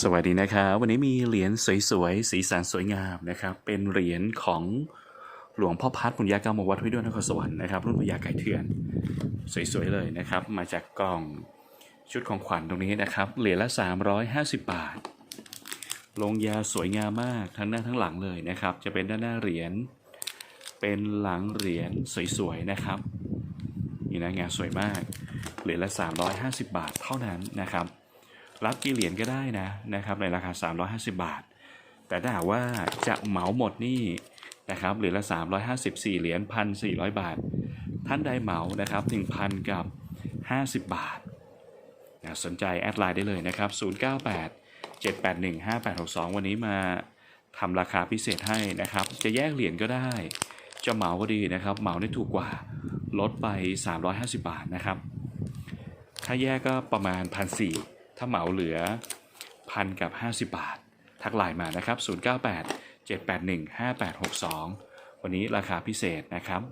สวัสดีนะครับ วันนี้มีเหรียญสวยๆ สีสันสวยงามนะครับ เป็นเหรียญของหลวงพ่อพัดปุญญากรรมวัดห้วยด้วนนครสวรรค์นะครับ รุ่นพญาไก่เถื่อน สวยๆ เลยนะครับ มาจากกล่องชุดของขวัญตรงนี้นะครับ เหรียญละ 350 บาท ลงยาสวยงามมากทั้งหน้าทั้งหลังเลยนะครับ จะเป็นด้านหน้าเหรียญ เป็นหลังเหรียญสวยๆ นะครับ นี่นะงานสวยมาก เหรียญละ 350 บาทเท่านั้นนะครับ รับกี่เหรียญก็ได้นะนะครับในราคา 350 บาท แต่ถ้าหากว่าจะเหมาหมดนี่นะครับเหรียญละ 354 เหรียญพันสี่บาท ท่านใดเหมานะครับ1,000 กับ 50 บาทนะสนใจแอดไลน์ได้เลยนะครับ 098 781 5862 วันนี้มาทำราคาพิเศษให้นะครับ จะแยกเหรียญก็ได้ จะเหมาก็ดีนะครับ เหมาได้ถูกกว่าลดไป 350 บาทนะครับ ถ้าแยกก็ประมาณ 1,400 ถ้าเหมาเหลือพันกับ 50 บาท ทักไลน์มานะครับ 098 781 5862 วันนี้ราคาพิเศษนะครับ